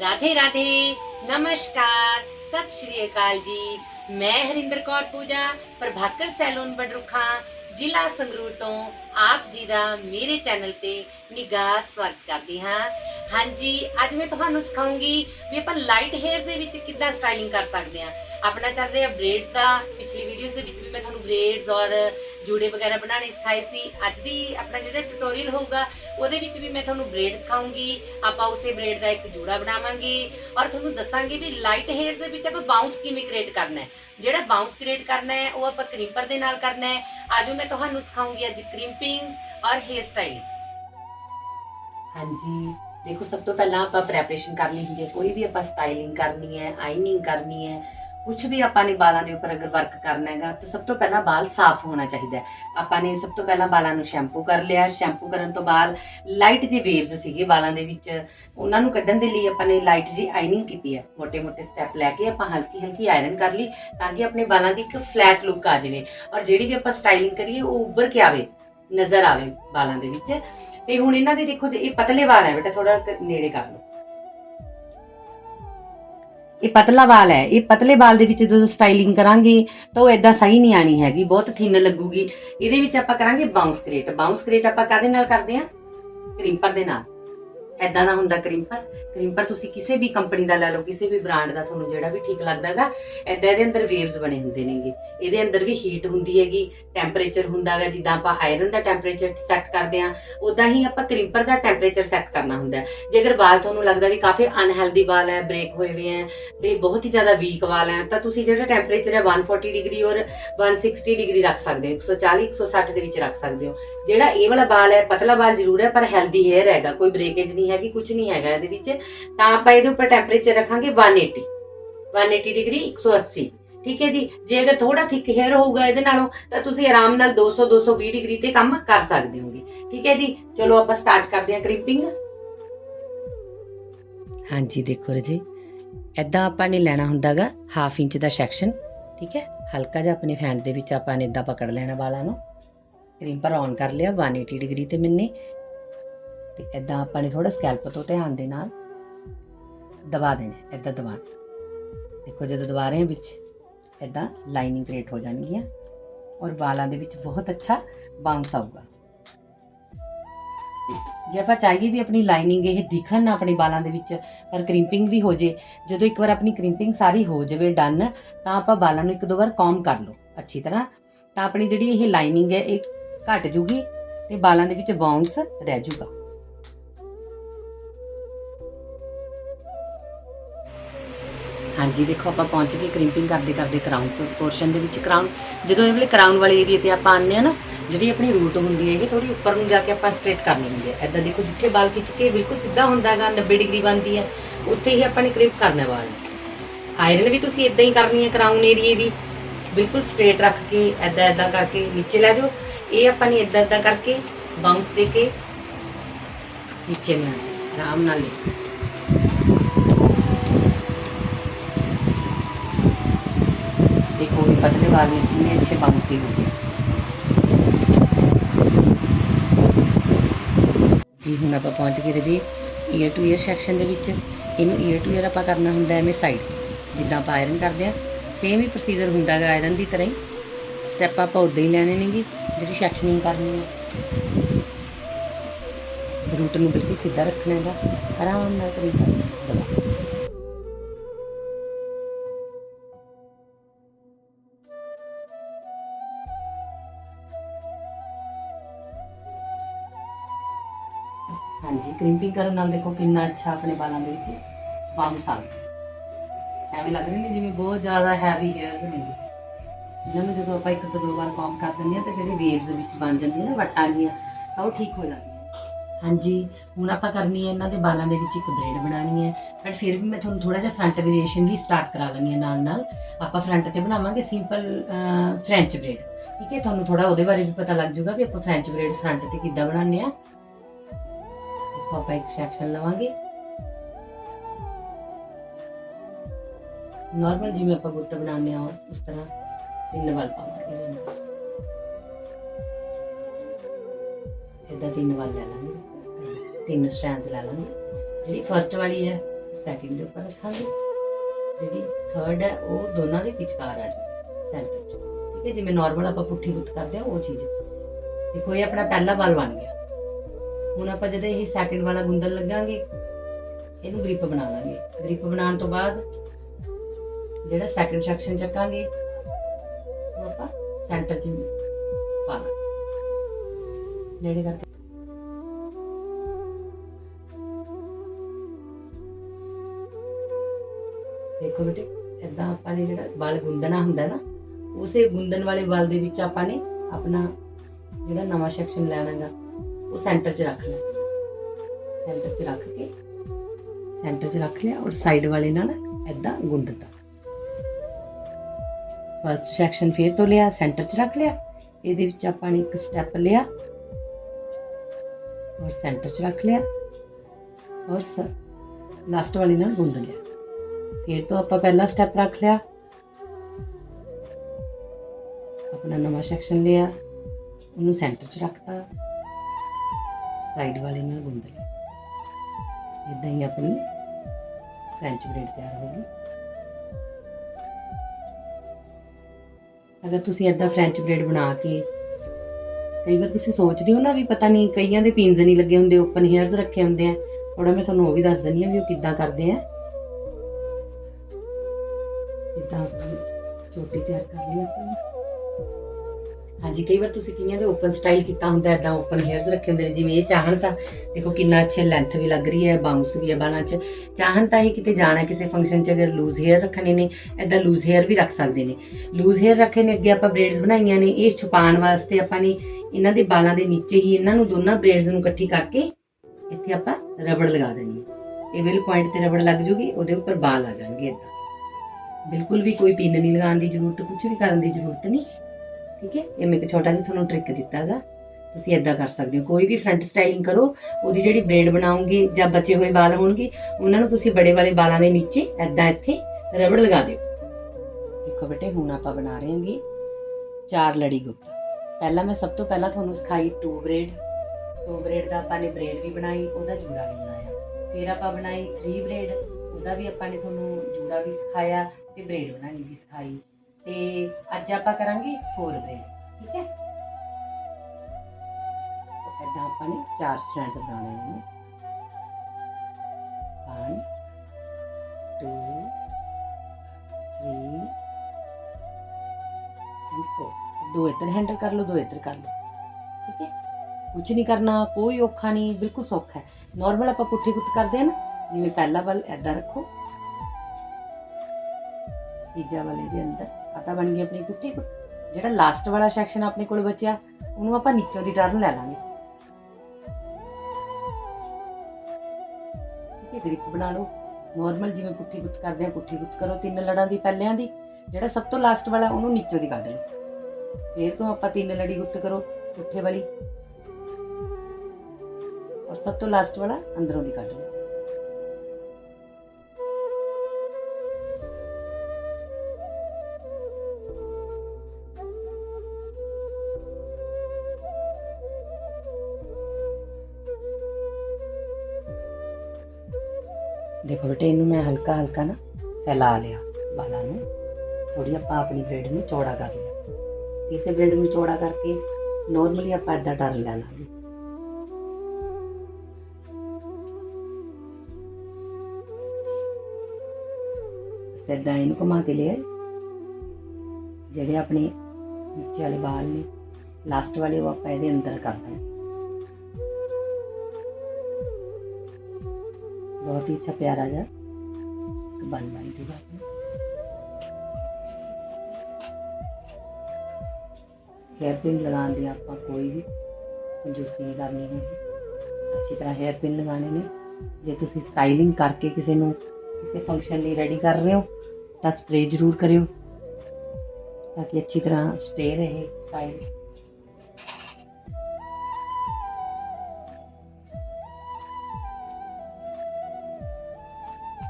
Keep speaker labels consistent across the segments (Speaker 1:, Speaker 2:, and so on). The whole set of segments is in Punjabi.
Speaker 1: ਰਾਧੇ ਰਾਧੇ ਨਮਸਕਾਰ ਸਤਿ ਸ਼੍ਰੀ ਅਕਾਲ ਜੀ ਮੈਂ ਹਰਿੰਦਰ ਕੌਰ ਪੂਜਾ ਪ੍ਰਭਾਕਰ ਸੈਲੂਨ ਬਡਰੁਖਾਂ ਜ਼ਿਲ੍ਹਾ ਸੰਗਰੂਰ ਤੋਂ ਆਪ ਜੀ ਦਾ ਮੇਰੇ ਚੈਨਲ ਤੇ ਨਿੱਘਾ ਸਵਾਗਤ ਕਰਦੀ ਹਾਂ। ਹਾਂਜੀ, ਅੱਜ ਮੈਂ ਤੁਹਾਨੂੰ ਸਿਖਾਉਂਗੀ ਵੀ ਆਪਾਂ ਲਾਈਟ ਹੇਅਰਸ ਦੇ ਵਿੱਚ ਕਿੱਦਾਂ ਸਟਾਈਲਿੰਗ ਕਰ ਸਕਦੇ ਹਾਂ। ਆਪਣਾ ਚੱਲ ਰਿਹਾ ਬ੍ਰੇਡਸ ਦਾ, ਪਿਛਲੀ ਵੀਡੀਓਜ਼ ਦੇ ਵਿੱਚ ਵੀ ਮੈਂ ਤੁਹਾਨੂੰ ਬ੍ਰੇਡਸ ਔਰ ਜੂੜੇ ਵਗੈਰਾ ਬਣਾਉਣੇ ਸਿਖਾਏ ਸੀ। ਅੱਜ ਦੀ ਆਪਣਾ ਜਿਹੜਾ ਟਿਊਟੋਰੀਅਲ ਹੋਊਗਾ, ਉਹਦੇ ਵਿੱਚ ਵੀ ਮੈਂ ਤੁਹਾਨੂੰ ਬ੍ਰੇਡ ਸਿਖਾਉਂਗੀ। ਆਪਾਂ ਉਸੇ ਬ੍ਰੇਡ ਦਾ ਇੱਕ ਜੂੜਾ ਬਣਾਵਾਂਗੇ ਔਰ ਤੁਹਾਨੂੰ ਦੱਸਾਂਗੇ ਵੀ ਲਾਈਟ ਹੇਅਰਸ ਦੇ ਵਿੱਚ ਆਪਾਂ ਬਾਉਂਸ ਕਿਵੇਂ ਕ੍ਰੀਏਟ ਕਰਨਾ ਹੈ। ਜਿਹੜਾ ਬਾਉਂਸ ਕ੍ਰੀਏਟ ਕਰਨਾ ਹੈ, ਉਹ ਆਪਾਂ ਕ੍ਰੀਪਰ ਦੇ ਨਾਲ ਕਰਨਾ ਹੈ। ਆਜੋ ਮੈਂ ਤੁਹਾਨੂੰ ਸਿਖਾਉਂਗੀ ਅੱਜ ਸ਼ਾਪਿੰਗ ਔਰ ਹੇਅਰ ਸਟਾਈਲ ਹਾਂਜੀ, ਦੇਖੋ, ਸਭ ਤੋਂ ਪਹਿਲਾਂ ਆਪਾਂ ਪ੍ਰੈਪਰੇਸ਼ਨ ਕਰਨੀ ਹੁੰਦੀ ਹੈ। ਕੋਈ ਵੀ ਆਪਾਂ ਸਟਾਈਲਿੰਗ ਕਰਨੀ ਹੈ ਆਈਨਿੰਗ ਕਰਨੀ ਹੈ ਕੁਝ ਵੀ ਆਪਾਂ ਨੇ ਬਾਲਾਂ ਦੇ ਉੱਪਰ ਅਗਰ ਵਰਕ ਕਰਨਾ ਹੈਗਾ, ਤਾਂ ਸਭ ਤੋਂ ਪਹਿਲਾਂ ਬਾਲ ਸਾਫ਼ ਹੋਣਾ ਚਾਹੀਦਾ ਆਪਾਂ ਨੇ ਸਭ ਤੋਂ ਪਹਿਲਾਂ ਬਾਲਾਂ ਨੂੰ ਸ਼ੈਂਪੂ ਕਰ ਲਿਆ। ਸ਼ੈਂਪੂ ਕਰਨ ਤੋਂ ਬਾਅਦ ਲਾਈਟ ਜੀ ਵੇਵਸ ਸੀਗੇ ਬਾਲਾਂ ਦੇ ਵਿੱਚ, ਉਹਨਾਂ ਨੂੰ ਕੱਢਣ ਦੇ ਲਈ ਆਪਾਂ ਨੇ ਲਾਈਟ ਜੀ ਆਇਨਿੰਗ ਕੀਤੀ ਹੈ। ਮੋٹے-ਮੋٹے ਸਟੈਪ ਲੈ ਕੇ ਆਪਾਂ ਹਲਕੀ-ਹਲਕੀ ਆਇਰਨ ਕਰ ਲਈ, ਤਾਂ ਕਿ ਆਪਣੇ ਬਾਲਾਂ ਦੀ ਇੱਕ ਫਲੈਟ ਲੁੱਕ ਆ ਜਾਵੇ। ਔਰ ਜਿਹੜੀ ਵੀ ਆਪਾਂ ਸਟਾਈਲਿੰਗ ਕਰੀਏ, ਉਹ ਉੱਭਰ ਕੇ ਆਵੇ। ਨਜ਼ਰ ਆਵੇ ਵਾਲਾਂ ਦੇ ਵਿੱਚ। ਤੇ ਹੁਣ ਇਹਨਾਂ ਦੇ ਦੇਖੋ ਇਹ ਪਤਲੇ ਵਾਲ ਹੈ ਬੇਟਾ ਥੋੜਾ ਨੇੜੇ ਕਰ ਲਓ। ਇਹ ਪਤਲਾ ਵਾਲ ਹੈ। ਇਹ ਪਤਲੇ ਵਾਲ ਦੇ ਵਿੱਚ ਜਦੋਂ ਸਟਾਈਲਿੰਗ ਕਰਾਂਗੇ ਤਾਂ ਉਹ ਐਦਾਂ ਸਹੀ ਨਹੀਂ ਆਣੀ ਹੈਗੀ, ਬਹੁਤ ਥਿਨ ਲੱਗੂਗੀ। ਇਹਦੇ ਵਿੱਚ ਆਪਾਂ ਕਰਾਂਗੇ ਬਾਉਂਸ ਕ੍ਰੀਏਟ ਬਾਉਂਸ ਕ੍ਰੀਏਟ ਆਪਾਂ ਕਾਦੇ ਨਾਲ ਕਰਦੇ ਆ ਕ੍ਰੀਮਪਰ ਦੇ ਨਾਲ। ਐਦਾਂ ਦਾ ਹੁੰਦਾ ਕ੍ਰੀਮਪਰ ਕ੍ਰੀਮਪਰ ਤੁਸੀਂ ਕਿਸੇ ਵੀ ਕੰਪਨੀ ਦਾ ਲੈ ਲਓ, ਕਿਸੇ ਵੀ ਬ੍ਰਾਂਡ ਦਾ ਤੁਹਾਨੂੰ ਜਿਹੜਾ ਵੀ ਠੀਕ ਲੱਗਦਾਗਾ ਐਦਾਂ ਇਹਦੇ ਅੰਦਰ ਵੇਵਸ ਬਣੇ ਹੁੰਦੇ ਨੇਗੇ। ਇਹਦੇ ਅੰਦਰ ਵੀ ਹੀਟ ਹੁੰਦੀ ਹੈਗੀ ਟੈਂਪਰੇਚਰ ਹੁੰਦਾਗਾ ਜਿੱਦਾਂ ਆਪਾਂ ਆਇਰਨ ਦਾ ਟੈਂਪਰੇਚਰ ਸੈੱਟ ਕਰਦੇ ਆ ਉਦਾਂ ਹੀ ਆਪਾਂ ਕ੍ਰੀਮਪਰ ਦਾ ਟੈਂਪਰੇਚਰ ਸੈੱਟ ਕਰਨਾ ਹੁੰਦਾ ਹੈ। ਜੇ ਅਗਰ ਵਾਲ ਤੁਹਾਨੂੰ ਲੱਗਦਾ ਵੀ ਕਾਫੀ ਅਨਹੈਲਦੀ ਵਾਲ ਹੈ ਬ੍ਰੇਕ ਹੋਏ ਹੋਏ ਹੈ, ਤੇ ਬਹੁਤ ਹੀ ਜ਼ਿਆਦਾ ਵੀਕ ਵਾਲ ਹੈ, ਤਾਂ ਤੁਸੀਂ ਜਿਹੜਾ ਟੈਂਪਰੇਚਰ ਹੈ 140 ਡਿਗਰੀ ਔਰ 160 ਡਿਗਰੀ ਰੱਖ ਸਕਦੇ ਹੋ 140 160 ਦੇ ਵਿੱਚ ਰੱਖ ਸਕਦੇ ਹੋ। ਜਿਹੜਾ ਇਹ ਵਾਲਾ ਵਾਲ ਹੈ, ਪਤਲਾ ਵਾਲ ਜ਼ਰੂਰ ਹੈ, ਪਰ ਹੈਲਦੀ ਹੇਅਰ ਹੈਗਾ, ਕੋਈ ਬ੍ਰੇਕੇਜ ਨਹੀਂ ਹੈਗੀ ਕੁਝ ਨਹੀਂ ਹੈਗਾ ਇਹਦੇ ਵਿੱਚ। ਤਾਂ ਆਪਾਂ ਇਹਦੇ ਉੱਪਰ ਟੈਂਪਰੇਚਰ ਰੱਖਾਂਗੇ 180 180 ਡਿਗਰੀ 180 ਠੀਕ ਹੈ ਜੀ? ਜੇ ਅਗਰ ਥੋੜਾ ਥਿਕ ਹੇਅਰ ਹੋਊਗਾ ਇਹਦੇ ਨਾਲੋਂ, ਤਾਂ ਤੁਸੀਂ ਆਰਾਮ ਨਾਲ 200 220 ਡਿਗਰੀ ਤੇ ਕੰਮ ਕਰ ਸਕਦੇ ਹੋਗੇ। ਠੀਕ ਹੈ ਜੀ? ਚਲੋ ਆਪਾਂ ਸਟਾਰਟ ਕਰਦੇ ਹਾਂ ਕ੍ਰੀਪਿੰਗ ਹਾਂਜੀ, ਦੇਖੋ ਰਜੀ ਐਦਾਂ ਆਪਾਂ ਨੇ ਲੈਣਾ ਹੁੰਦਾਗਾ ਹਾਫ ਇੰਚ ਦਾ ਸੈਕਸ਼ਨ ਠੀਕ ਹੈ? ਹਲਕਾ ਜਿਹਾ ਆਪਣੇ ਫੈਂਡ ਦੇ ਵਿੱਚ ਆਪਾਂ ਨੇ ਇਦਾਂ ਪਕੜ ਲੈਣਾ ਵਾਲਾਂ ਨੂੰ। ਕ੍ਰੀਮਪਰ ਔਨ ਕਰ ਲਿਆ 180 ਡਿਗਰੀ ਤੇ ਮੈਨੇ। ਤੇ ਐਦਾਂ ਆਪਾਂ ਨੇ ਥੋੜਾ ਸਕੈਲਪ ਤੋਂ ਧਿਆਨ ਦੇ ਨਾਲ ਦਬਾ ਦੇਣਾ ਐਦਾਂ ਦਬਾ ਦੇਖੋ ਜਦੋਂ ਦਬਾ ਰਹੇ ਹਾਂ ਵਿੱਚ ਐਦਾਂ ਲਾਈਨਿੰਗ ਕ੍ਰੀਏਟ ਹੋ ਜਾਣਗੀਆਂ ਔਰ ਵਾਲਾਂ ਦੇ ਵਿੱਚ ਬਹੁਤ ਅੱਛਾ ਬਾਉਂਸ ਆਊਗਾ। ਜੇ ਆਪਾਂ ਚਾਹੀਏ ਵੀ ਆਪਣੀ ਲਾਈਨਿੰਗ ਇਹ ਦਿਖਣ ਨਾ ਆਪਣੇ ਵਾਲਾਂ ਦੇ ਵਿੱਚ, ਪਰ ਕ੍ਰਿੰਪਿੰਗ ਵੀ ਹੋ ਜੇ, ਜਦੋਂ ਇੱਕ ਵਾਰ ਆਪਣੀ ਕ੍ਰਿੰਪਿੰਗ ਸਾਰੀ ਹੋ ਜਾਵੇ ਡਨ ਤਾਂ ਆਪਾਂ ਵਾਲਾਂ ਨੂੰ ਇੱਕ ਦੋ ਵਾਰ ਕੌਮ ਕਰ ਲਓ ਅੱਛੀ ਤਰ੍ਹਾਂ। ਤਾਂ ਆਪਣੀ ਜਿਹੜੀ ਇਹ ਲਾਈਨਿੰਗ ਹੈ, ਇਹ ਘਟ ਜੂਗੀ ਤੇ ਵਾਲਾਂ ਦੇ ਵਿੱਚ ਬਾਉਂਸ ਰਹਿ ਜੂਗਾ। ਹਾਂਜੀ, ਦੇਖੋ ਆਪਾਂ ਪਹੁੰਚ ਗਏ ਕ੍ਰੀਪਿੰਗ ਕਰਦੇ ਕਰਦੇ ਕਰਾਊਨ ਪੋਰਸ਼ਨ ਦੇ ਵਿੱਚ ਕਰਾਊਨ ਜਦੋਂ ਇਹ ਵਾਲੇ ਕਰਾਊਨ ਵਾਲੇ ਏਰੀਆ ਤੇ ਆਪਾਂ ਆਉਂਦੇ ਆ ਨਾ, ਜਿਹੜੀ ਆਪਣੀ ਰੂਟ ਹੁੰਦੀ ਹੈ, ਇਹ ਥੋੜੀ ਉੱਪਰ ਨੂੰ ਜਾ ਕੇ ਆਪਾਂ ਸਟ੍ਰੇਟ ਕਰਨੀ ਹੁੰਦੀ ਹੈ। ਐਦਾਂ ਦੇਖੋ ਜਿੱਥੇ ਵਾਲ ਖਿੱਚ ਕੇ ਬਿਲਕੁਲ ਸਿੱਧਾ ਹੁੰਦਾ ਹੈਗਾ 90 ਡਿਗਰੀ ਬਣਦੀ ਹੈ, ਉੱਥੇ ਹੀ ਆਪਾਂ ਨੇ ਕ੍ਰਿਪ ਕਰਨਾ ਹੈ ਵਾਲ ਆਇਰਨ ਵੀ ਤੁਸੀਂ ਇਦਾਂ ਹੀ ਕਰਨੀ ਹੈ ਕਰਾਊਨ ਏਰੀਏ ਦੀ। ਬਿਲਕੁਲ ਸਟ੍ਰੇਟ ਰੱਖ ਕੇ ਐਦਾਂ ਐਦਾਂ ਕਰਕੇ ਨੀਚੇ ਲੈ ਜਾਓ। ਇਹ ਆਪਾਂ ਨੇ ਇਦਾਂ ਇਦਾਂ ਕਰਕੇ ਬਾਉਂਸ ਦੇ ਕੇ ਨੀਚੇ ਨੂੰ ਆਰਾਮ ਨਾਲ ਲੈ ਦੇਖੋ ਇਹ ਪਤਲੇ ਵਾਲ ਨੇ ਕਿੰਨੇ ਅੱਛੇ ਬਾਉਂਸੀ ਹੋ ਜੀ, ਹੁਣ ਆਪਾਂ ਪਹੁੰਚ ਗਏ ਜੀ ਈਅਰ ਟੂ ਈਅਰ ਸੈਕਸ਼ਨ ਦੇ ਵਿੱਚ। ਇਹਨੂੰ ਈਅਰ ਟੂ ਈਅਰ ਆਪਾਂ ਕਰਨਾ ਹੁੰਦਾ ਐਵੇਂ ਸਾਈਡ ਜਿੱਦਾਂ ਆਪਾਂ ਆਇਰਨ ਕਰਦੇ ਆ ਸੇਮ ਹੀ ਪ੍ਰੋਸੀਜਰ ਹੁੰਦਾ ਹੈ ਆਇਰਨ ਦੀ ਤਰ੍ਹਾਂ ਹੀ। ਸਟੈਪ ਆਪਾਂ ਉਦਾਂ ਹੀ ਲੈਣੇ ਨੇਗੇ, ਜਿਹੜੀ ਸੈਕਸ਼ਨਿੰਗ ਕਰਨੀ ਹੈ ਰੂਟ ਨੂੰ ਬਿਲਕੁਲ ਸਿੱਧਾ ਰੱਖਣਾ ਹੈਗਾ, ਆਰਾਮ ਨਾਲ ਤਰੀਕਾ ਹਾਂਜੀ ਕ੍ਰਿੰਪਿੰਗ ਕਰਨ ਨਾਲ ਦੇਖੋ ਕਿੰਨਾ ਅੱਛਾ ਆਪਣੇ ਬਾਲਾਂ ਦੇ ਵਿੱਚ ਬਾਉਂਸ ਆ ਗਿਆ ਐਵੇਂ ਲੱਗ ਰਿਹਾ ਨਹੀਂ ਜਿਵੇਂ ਬਹੁਤ ਜ਼ਿਆਦਾ ਹੈਵੀ ਹੇਅਰਸ ਨੇ। ਇਹਨਾਂ ਨੂੰ ਜਦੋਂ ਆਪਾਂ ਇੱਕ ਤੋਂ ਦੋ ਵਾਰ ਕਾਮ ਕਰ ਦਿੰਦੇ ਆ ਤਾਂ ਜਿਹੜੇ ਵੇਵਸ ਵਿੱਚ ਬਣ ਜਾਂਦੀਆਂ ਨੇ, ਵੱਟਾਂ ਜੀਆਂ, ਤਾਂ ਉਹ ਠੀਕ ਹੋ ਜਾਂਦੀਆਂ ਹਾਂਜੀ, ਹੁਣ ਆਪਾਂ ਕਰਨੀ ਹੈ ਇਹਨਾਂ ਦੇ ਬਾਲਾਂ ਦੇ ਵਿੱਚ ਇੱਕ ਬ੍ਰੇਡ ਬਣਾਉਣੀ ਹੈ। ਬਟ ਫਿਰ ਵੀ ਮੈਂ ਤੁਹਾਨੂੰ ਥੋੜਾ ਜਿਹਾ ਫਰੰਟ ਵੇਰੀਏਸ਼ਨ ਵੀ ਸਟਾਰਟ ਕਰਾ ਲੈਣੀ ਹੈ ਨਾਲ ਨਾਲ। ਆਪਾਂ ਫਰੰਟ ਤੇ ਬਣਾਵਾਂਗੇ ਸਿੰਪਲ ਫ੍ਰੈਂਚ ਬ੍ਰੇਡ ਠੀਕ ਹੈ, ਤੁਹਾਨੂੰ ਥੋੜਾ ਉਹਦੇ ਬਾਰੇ ਵੀ ਪਤਾ ਲੱਗ ਜਾਊਗਾ ਵੀ ਆਪਾਂ ਫ੍ਰੈਂਚ ਬ੍ਰੇਡ ਫਰੰਟ ਤੇ ਕਿੱਦਾਂ ਬਣਾਉਂਦੇ ਆ ਆਪਾਂ ਇੱਕ ਸੈਕਸ਼ਨ ਲਵਾਂਗੇ। ਨਾਰਮਲ ਜਿਵੇਂ ਆਪਾਂ ਗੁੱਤ ਬਣਾਉਂਦੇ ਆ ਉਸ ਤਰ੍ਹਾਂ ਤਿੰਨ ਵਾਲ ਪਾਵਾਂਗੇ ਇਦਾਂ ਤਿੰਨ ਵਾਲ ਲੈ ਲਾਂਗੇ। ਤਿੰਨ ਸਟ੍ਰੈਂਡਸ ਲੈ ਲਾਂਗੇ। ਜਿਹੜੀ ਫਰਸਟ ਵਾਲੀ ਹੈ ਸੈਕਿੰਡ ਦੇ ਉੱਪਰ ਰੱਖਾਂਗੇ। ਜਿਹੜੀ ਥਰਡ ਹੈ, ਉਹ ਦੋਨਾਂ ਦੇ ਵਿਚਕਾਰ ਆ ਜਾਊ ਸੈਂਟਰ 'ਚ। ਠੀਕ ਹੈ, ਜਿਵੇਂ ਨਾਰਮਲ ਆਪਾਂ ਪੁੱਠੀ ਗੁੱਤ ਕਰਦੇ ਆ ਉਹ ਚੀਜ਼। ਦੇਖੋ, ਇਹ ਆਪਣਾ ਪਹਿਲਾ ਬਲ ਬਣ ਗਿਆ। ਹੁਣ ਆਪਾਂ ਜਦੋਂ ਇਹ ਸੈਕਿੰਡ ਵਾਲਾ ਗੁੰਦਨ ਲੱਗਾਂਗੇ, ਇਹਨੂੰ ਗ੍ਰਿਪ ਬਣਾ ਲਾਂਗੇ ਗ੍ਰਿਪ ਬਣਾਉਣ ਤੋਂ ਬਾਅਦ ਜਿਹੜਾ ਸੈਕਿੰਡ ਸੈਕਸ਼ਨ ਚੱਕਾਂਗੇ, ਉਹ ਆਪਾਂ ਸੈਂਟਰ 'ਚ ਪਾ ਲਾਂਗੇ। ਨੇੜੇ ਕਰਕੇ। ਦੇਖੋ ਬੇਟੇ ਇਦਾਂ ਆਪਾਂ ਨੇ ਜਿਹੜਾ ਬਲ ਗੁੰਦਣਾ ਹੁੰਦਾ ਨਾ, ਉਸੇ ਗੁੰਦਨ ਵਾਲੇ ਬਲ ਦੇ ਵਿੱਚ ਆਪਾਂ ਨੇ ਆਪਣਾ ਜਿਹੜਾ ਨਵਾਂ ਸੈਕਸ਼ਨ ਲੈਣਾਗਾ। ਉਹ ਸੈਂਟਰ 'ਚ ਰੱਖ ਲਿਆ। ਸੈਂਟਰ 'ਚ ਰੱਖ ਕੇ, ਸੈਂਟਰ 'ਚ ਰੱਖ ਲਿਆ ਔਰ ਸਾਈਡ ਵਾਲੇ ਨਾਲ ਇਦਾਂ ਗੁੰਦਤਾ। ਫਸਟ ਸੈਕਸ਼ਨ ਫੇਰ ਤੋਂ ਲਿਆ, ਸੈਂਟਰ 'ਚ ਰੱਖ ਲਿਆ। ਇਹਦੇ ਵਿੱਚ ਆਪਾਂ ਨੇ ਇੱਕ ਸਟੈਪ ਲਿਆ ਔਰ ਸੈਂਟਰ 'ਚ ਰੱਖ ਲਿਆ ਔਰ ਲਾਸਟ ਵਾਲੇ ਨਾਲ ਗੁੰਦ ਲਿਆ। ਫਿਰ ਤੋਂ ਆਪਾਂ ਪਹਿਲਾ ਸਟੈਪ ਰੱਖ ਲਿਆ। ਆਪਣਾ ਨਵਾਂ ਸੈਕਸ਼ਨ ਲਿਆ। ਉਹਨੂੰ ਸੈਂਟਰ 'ਚ ਰੱਖਤਾ। ਸਾਈਡ ਵਾਲੇ ਨਾਲ ਗੁੰਦ ਲਿਆ। ਇਦਾਂ ਹੀ ਆਪਣੀ ਫ੍ਰੈਂਚ ਬ੍ਰੇਡ ਤਿਆਰ ਹੋ ਗਈ। ਅਗਰ ਤੁਸੀਂ ਇਦਾਂ ਫ੍ਰੈਂਚ ਬ੍ਰੇਡ ਬਣਾ ਕੇ ਕਈ ਵਾਰ ਤੁਸੀਂ ਸੋਚਦੇ ਹੋ ਨਾ ਵੀ ਪਤਾ ਨਹੀਂ ਕਈਆਂ ਦੇ ਪਿੰਸ ਨਹੀਂ ਲੱਗੇ ਹੁੰਦੇ ਓਪਨ ਹੇਅਰਸ ਰੱਖੇ ਹੁੰਦੇ ਆ। ਥੋੜਾ ਮੈਂ ਤੁਹਾਨੂੰ ਉਹ ਵੀ ਦੱਸ ਦਿੰਦੀ ਆ ਵੀ ਉਹ ਕਿੱਦਾਂ ਕਰਦੇ ਆ। ਇਦਾਂ ਆਪਣੀ ਤਿਆਰ ਕਰ ਲਈ ਆਪਾਂ। ਹਾਂਜੀ, ਕਈ ਵਾਰ ਤੁਸੀਂ ਕਈਆਂ ਦੇ ਓਪਨ ਸਟਾਈਲ ਕੀਤਾ ਹੁੰਦਾ ਇਦਾਂ ਓਪਨ ਹੇਅਰਸ ਰੱਖੇ ਹੁੰਦੇ ਨੇ, ਜਿਵੇਂ ਇਹ ਚਾਹਣ ਤਾਂ ਦੇਖੋ ਕਿੰਨਾ ਅੱਛਾ ਲੈਂਥ ਵੀ ਲੱਗ ਰਹੀ ਹੈ ਬਾਉਂਸ ਵੀ ਹੈ ਬਾਲਾਂ 'ਚ। ਚਾਹਣ ਤਾਂ ਇਹ ਕਿਤੇ ਜਾਣਾ ਕਿਸੇ ਫੰਕਸ਼ਨ 'ਚ ਅਗਰ ਲੂਜ਼ ਹੇਅਰ ਰੱਖਣੇ ਨੇ ਇਦਾਂ ਲੂਜ਼ ਹੇਅਰ ਵੀ ਰੱਖ ਸਕਦੇ ਨੇ। ਲੂਜ਼ ਹੇਅਰ ਰੱਖੇ ਨੇ, ਅੱਗੇ ਆਪਾਂ ਬ੍ਰੇਡਸ ਬਣਾਈਆਂ ਨੇ, ਇਹ ਛੁਪਾਉਣ ਵਾਸਤੇ ਆਪਾਂ ਨੇ ਇਹਨਾਂ ਦੇ ਬਾਲਾਂ ਦੇ ਨੀਚੇ ਹੀ ਇਹਨਾਂ ਨੂੰ ਦੋਨਾਂ ਬ੍ਰੇਡਸ ਨੂੰ ਇਕੱਠੀ ਕਰਕੇ ਇੱਥੇ ਆਪਾਂ ਰਬੜ ਲਗਾ ਦੇਣੀ ਹੈ। ਇਹ ਵਿਲ ਪੁਆਇੰਟ ਤੇ ਰਬੜ ਲੱਗ ਜੂਗੀ, ਉਹਦੇ ਉੱਪਰ ਬਾਲ ਆ ਜਾਣਗੇ ਇਦਾਂ ਬਿਲਕੁਲ ਵੀ ਕੋਈ ਪਿੰਨ ਨਹੀਂ ਲਗਾਉਣ ਦੀ ਜ਼ਰੂਰਤ ਕੁਝ ਵੀ ਕਰਨ ਦੀ ਜ਼ਰੂਰਤ ਨਹੀਂ। ਠੀਕ ਹੈ? ਇਹ ਮੈਂ ਇੱਕ ਛੋਟਾ ਜਿਹਾ ਤੁਹਾਨੂੰ ਟ੍ਰਿਕ ਦਿੱਤਾਗਾ। ਤੁਸੀਂ ਇਦਾਂ ਕਰ ਸਕਦੇ ਹੋ। ਕੋਈ ਵੀ ਫਰੰਟ ਸਟਾਈਲਿੰਗ ਕਰੋ, ਉਹਦੀ ਜਿਹੜੀ ਬ੍ਰੇਡ ਬਣਾਉਂਗੇ ਜਾਂ ਬਚੇ ਹੋਏ ਵਾਲ ਹੋਣਗੇ, ਉਹਨਾਂ ਨੂੰ ਤੁਸੀਂ ਬੜੇ ਵਾਲੇ ਵਾਲਾਂ ਦੇ ਨੀਚੇ ਇਦਾਂ ਇੱਥੇ ਰਬੜ ਲਗਾ ਦਿਓ। ਦੇਖੋ ਬੇਟੇ, ਹੁਣ ਆਪਾਂ ਬਣਾ ਰਹੇ ਹਾਂਗੇ ਚਾਰ ਲੜੀ ਗੁੱਤ। ਪਹਿਲਾਂ ਮੈਂ ਸਭ ਤੋਂ ਪਹਿਲਾਂ ਤੁਹਾਨੂੰ ਸਿਖਾਈ ਟੂ ਬ੍ਰੇਡ ਟੂ ਬ੍ਰੇਡ ਦਾ ਆਪਾਂ ਨੇ ਬ੍ਰੇਡ ਵੀ ਬਣਾਈ, ਉਹਦਾ ਜੂੜਾ ਵੀ ਬਣਾਇਆ। ਫਿਰ ਆਪਾਂ ਬਣਾਈ 3 ਬ੍ਰੇਡ ਉਹਦਾ ਵੀ ਆਪਾਂ ਨੇ ਤੁਹਾਨੂੰ ਜੂੜਾ ਵੀ ਸਿਖਾਇਆ ਤੇ ਬ੍ਰੇਡ ਬਣਾਉਣੀ ਵੀ ਸਿਖਾਈ। ਤੇ ਅੱਜ ਆਪਾਂ ਕਰਾਂਗੇ 4 ਬ੍ਰੇਡ ਠੀਕ ਹੈ? ਇਦਾਂ ਆਪਾਂ ਨੇ ਚਾਰ ਸਟ੍ਰੈਂਡਸ ਬਣਾਉਣੇ ਨੇ। 1 2 3 4 ਦੋ ਇੱਧਰ ਹੈਂਡਲ ਕਰ ਲਓ, ਦੋ ਇੱਧਰ ਕਰ ਲਓ, ਠੀਕ ਹੈ? ਕੁਝ ਨਹੀਂ ਕਰਨਾ, ਕੋਈ ਔਖਾ ਨਹੀਂ, ਬਿਲਕੁਲ ਸੌਖਾ ਹੈ। ਨਾਰਮਲ ਆਪਾਂ ਪੁੱਠੀ ਗੁੱਤ ਕਰਦੇ ਆ ਨਾ, ਜਿਵੇਂ ਪਹਿਲਾ ਵੱਲ ਐਦਾਂ ਰੱਖੋ। ਤੀਜਾ ਵਾਲੇ ਦੇ ਅੰਦਰ। ਆਤਾ ਬਣ ਗਈ ਆਪਣੀ ਪੁੱਠੀ ਗੁੱਤ ਜਿਹੜਾ ਲਾਸਟ ਵਾਲਾ ਸੈਕਸ਼ਨ ਆਪਣੇ ਕੋਲ ਬਚਿਆ, ਉਹਨੂੰ ਆਪਾਂ ਨੀਚੋਂ ਦੀ ਟਰਨ ਲੈ ਲਾਂਗੇ। ਠੀਕ ਹੈ ਗ੍ਰਿਪ ਬਣਾ ਲਓ। ਨਾਰਮਲ ਜਿਵੇਂ ਪੁੱਠੀ ਗੁੱਤ ਕਰਦੇ ਆ, ਪੁੱਠੀ ਗੁੱਤ ਕਰੋ। ਤਿੰਨ ਲੜਾਂ ਦੀ ਪਹਿਲਿਆਂ ਦੀ, ਜਿਹੜਾ ਸਭ ਤੋਂ ਲਾਸਟ ਵਾਲਾ, ਉਹਨੂੰ ਨੀਚੋਂ ਦੀ ਕੱਢ ਲਓ। ਫੇਰ ਤੋਂ ਆਪਾਂ ਤਿੰਨ ਲੜੀ ਗੁੱਤ ਕਰੋ, ਪੁੱਠੇ ਵਾਲੀ। ਔਰ ਸਭ ਤੋਂ ਲਾਸਟ ਵਾਲਾ ਅੰਦਰੋਂ ਦੀ ਕੱਢ ਲਓ। ਦੇਖੋ ਬੇਟੇ, ਇਹਨੂੰ ਮੈਂ ਹਲਕਾ ਹਲਕਾ ਨਾ ਫੈਲਾ ਲਿਆ ਬਾਲਾਂ ਨੂੰ। ਥੋੜੀ ਆਪਾਂ ਆਪਣੀ ਬ੍ਰੈਡ ਨੂੰ ਚੌੜਾ ਕਰ ਲਿਆ। ਇਸੇ ਬ੍ਰੈਡ ਨੂੰ ਚੌੜਾ ਕਰਕੇ ਨਾਰਮਲੀ ਆਪਾਂ ਇਦਾਂ ਟਰਨ ਲੈ ਲਾਂਗੇ ਸਿੱਧਾ ਇਹਨੂੰ ਘੁਮਾ ਕੇ ਲਿਆ ਜਿਹੜੇ ਆਪਣੇ ਨੀਚੇ ਵਾਲੇ ਬਾਲ ਨੇ ਲਾਸਟ ਵਾਲੇ ਉਹ ਆਪਾਂ ਇਹਦੇ ਅੰਦਰ ਕਰ ਦਾਂਗੇ ਬਹੁਤ ਹੀ ਅੱਛਾ ਪਿਆਰਾ ਜਿਹਾ ਇੱਕ ਬਣ ਬਣ ਜੂਗਾ ਆਪਣਾ हेयर पिन लगान दिया ਆਪਾਂ ਕੋਈ ਵੀ ਕੰਜੂਸੀ ਨਹੀਂ ਕਰਨੀ ਹੈ ਅੱਛੀ ਤਰ੍ਹਾਂ हेयर पिन ਲਗਾਣੇ ਨੇ ਜੇ ਤੁਸੀਂ ਸਟਾਈਲਿੰਗ ਕਰਕੇ ਕਿਸੇ ਨੂੰ ਕਿਸੇ ਫੰਕਸ਼ਨ ਲਈ ਰੈਡੀ ਕਰ ਰਹੇ ਹੋ ਤਾਂ ਸਪਰੇ ਜ਼ਰੂਰ ਕਰਿਓ ਤਾਂ ਕਿ ਅੱਛੀ ਤਰ੍ਹਾਂ ਸਟੇ ਰਹੇ ਸਟਾਈਲ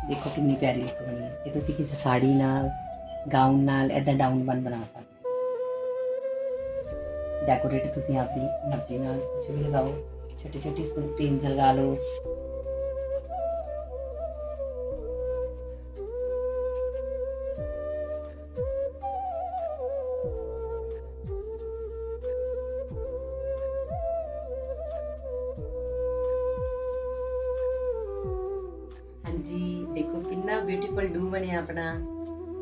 Speaker 1: ਦੇਖੋ ਕਿੰਨੀ ਪਿਆਰੀ ਲੁੱਕ ਬਣੀ ਹੈ। ਇਹ ਤੁਸੀਂ ਕਿਸੇ ਸਾੜੀ ਨਾਲ ਗਾਊਨ ਨਾਲ ਐਦਾਂ ਡਾਊਨ ਬਨ ਬਣਾ ਸਕਦੇ ਡੈਕੋਰੇਟ ਤੁਸੀਂ ਆਪਣੀ ਮਰਜ਼ੀ ਨਾਲ ਕੁਝ ਵੀ ਲਗਾਓ ਛੋਟੀ ਛੋਟੀ ਪਿੰਸ ਲਗਾ ਲਓ। ਬਿਊਟੀਫੁਲ ਡੂ ਬਣਿਆ ਆਪਣਾ।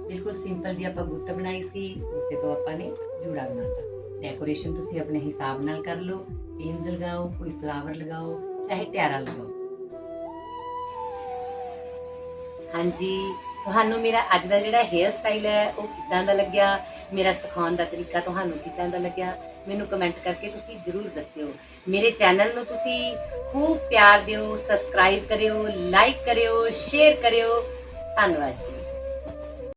Speaker 1: ਬਿਲਕੁਲ ਸਿੰਪਲ ਜੀ ਆਪਾਂ ਗੁੱਤ ਬਣਾਈ ਸੀ, ਉਸੇ ਤੋਂ ਆਪਾਂ ਨੇ ਜੂੜਾ ਬਣਾਤਾ। ਡੈਕੋਰੇਸ਼ਨ ਤੁਸੀਂ ਆਪਣੇ ਹਿਸਾਬ ਨਾਲ ਕਰ ਲਓ ਪੇਨਸ ਲਗਾਓ, ਕੋਈ ਫਲਾਵਰ ਲਗਾਓ, ਚਾਹੇ ਤਿਆਰਾ ਲਗਾਓ। ਹਾਂਜੀ, ਤੁਹਾਨੂੰ ਮੇਰਾ ਅੱਜ ਦਾ ਜਿਹੜਾ ਹੇਅਰ ਸਟਾਈਲ ਹੈ, ਉਹ ਕਿੱਦਾਂ ਦਾ ਲੱਗਿਆ? ਮੇਰਾ ਸਿਖਾਉਣ ਦਾ ਤਰੀਕਾ ਤੁਹਾਨੂੰ ਕਿੱਦਾਂ ਦਾ ਲੱਗਿਆ? ਮੈਨੂੰ ਕਮੈਂਟ ਕਰਕੇ ਤੁਸੀਂ ਜਰੂਰ ਦੱਸਿਓ। ਮੇਰੇ ਚੈਨਲ ਨੂੰ ਤੁਸੀਂ ਖੂਬ ਪਿਆਰ ਦਿਓ ਸਬਸਕ੍ਰਾਈਬ ਕਰਿਓ ਲਾਈਕ ਕਰਿਓ ਸ਼ੇਅਰ ਕਰਿਓ। ਧੰਨਵਾਦ ਜੀ।